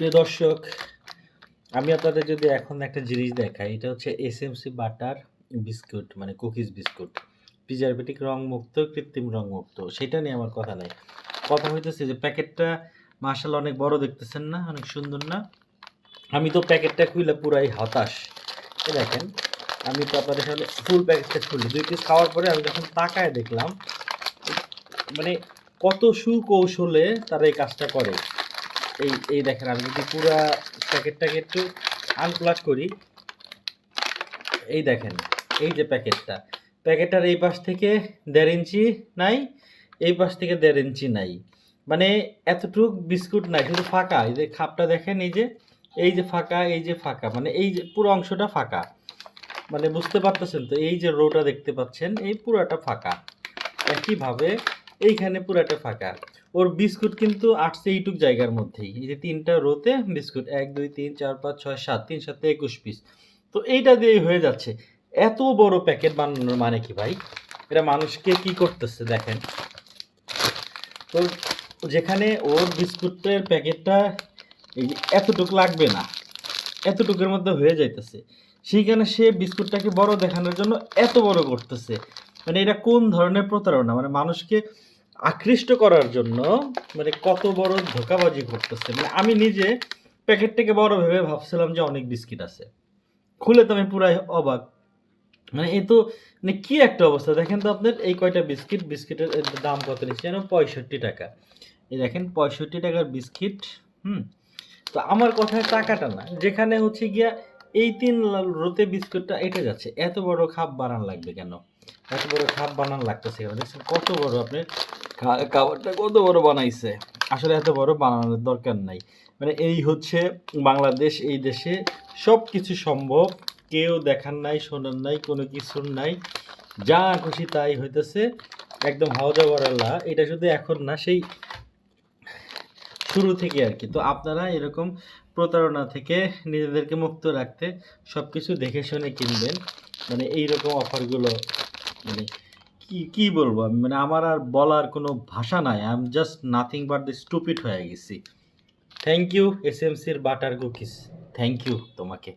প্রিয় দর্শক, আমি আপনাদের যদি এখন একটা জিনিস দেখাই, এটা হচ্ছে এসএমসি বাটার বিস্কুট মানে কুকিজ বিস্কুট। প্রিজারভেটিক রং মুক্ত, কৃত্রিম রং মুক্ত, সেটা নিয়ে আমার কথা নাই। কথা হইতেছে যে প্যাকেটটা মার্শাল অনেক বড় দেখতেছেন না, অনেক সুন্দর না? আমি তো প্যাকেটটা খুলে পুরাই হতাশ। এ দেখেন, আমি তো আপনাদের সামনে ফুল প্যাকেটটা খুলি দুই পিস খাওয়ার পরে আমি যখন তাকায় দেখলাম মানে কত সুকৌশলে তারা এই কাজটা করে। এই এই দেখেন, আমি যদি পুরা প্যাকেটটাকে একটু আনপ্লাস করি, এই দেখেন, এই যে প্যাকেটটা। প্যাকেটটার এই পাশ থেকে দেড় ইঞ্চি নাই, এই পাশ থেকে দেড় ইঞ্চি নাই। মানে এতটুক বিস্কুট নাই, শুধু ফাঁকা, এই যে খাপটা দেখেন, এই যে এই যে ফাঁকা, এই যে ফাঁকা মানে এই যে পুরো অংশটা ফাঁকা। মানে বুঝতে পারতেছেন তো, এই যে রোটা দেখতে পাচ্ছেন, এই পুরাটা ফাঁকা। একইভাবে এইখানে পুরাটা ফাঁকা। ওর বিস্কুট কিন্তু আটশো এইটুক জায়গার মধ্যেই। এই যে তিনটা রোতে বিস্কুট, এক, দুই, তিন, চার, পাঁচ, ছয়, সাত, তিন সাথে একুশ পিস তো এইটা দিয়েই হয়ে যাচ্ছে। এত বড় প্যাকেট বানানোর মানে কি ভাই? এটা মানুষকে কি করতেছে দেখেন? তো যেখানে ওর বিস্কুটের প্যাকেটটা এতটুকু লাগবে না, এতটুকুর মধ্যে হয়ে যাইতেছে। সেইখানে সে বিস্কুটটাকে বড় দেখানোর জন্য এত বড় করতেছে। মানে এটা কোন ধরনের প্রতারণা? মানে মানুষকে আকৃষ্ট করার জন্য মানে কত বড় ধোকাবাজি করতেছে। মানে আমি নিজে প্যাকেটটাকে বড় ভেবে ভাবছিলাম যে অনেক বিস্কিট আছে। খুলে তো আমি পুরাই অবাক। মানে এ তো মানে কি একটা অবস্থা। দেখেন তো আপনার এই কয়টা বিস্কিট, বিস্কিটের দাম কত নিচ্ছে? যেন পঁয়ষট্টি টাকা। এই দেখেন পঁয়ষট্টি টাকার বিস্কিট, হুম? তো আমার কথায় টাকাটা না। যেখানে হচ্ছে গিয়া এই তিন রোতে বিস্কুটটা এটা যাচ্ছে। এত বড় খাপ বানান লাগবে কেন? এত বড় খাপ বানান লাগতেছে কেন? দেখছেন কত বড় আপনি খাবারটা কত বড় বানাইছে। আসলে এত বড় বানানোর দরকার নাই। মানে এই হচ্ছে বাংলাদেশ, এই দেশে সব কিছু সম্ভব। কেউ দেখার নাই, শোনার নাই, কোনো কিছুর নাই। যা খুশি তাই হইতেছে। একদম হাওদা বরাল্লা এটা শুধু এখন না, সেই শুরু থেকে আর কি। তো আপনারা এরকম প্রতারণা থেকে নিজেদেরকে মুক্ত রাখতে সব কিছু দেখে শুনে কিনবেন। মানে এইরকম অফারগুলো মানে কি কি বলব? আমি মানে আমার আর বলার কোনো ভাষা নাই। I am just nothing but the stupid হয়ে গেছি। Thank you S M sir butter cookies thank you তোমাকে।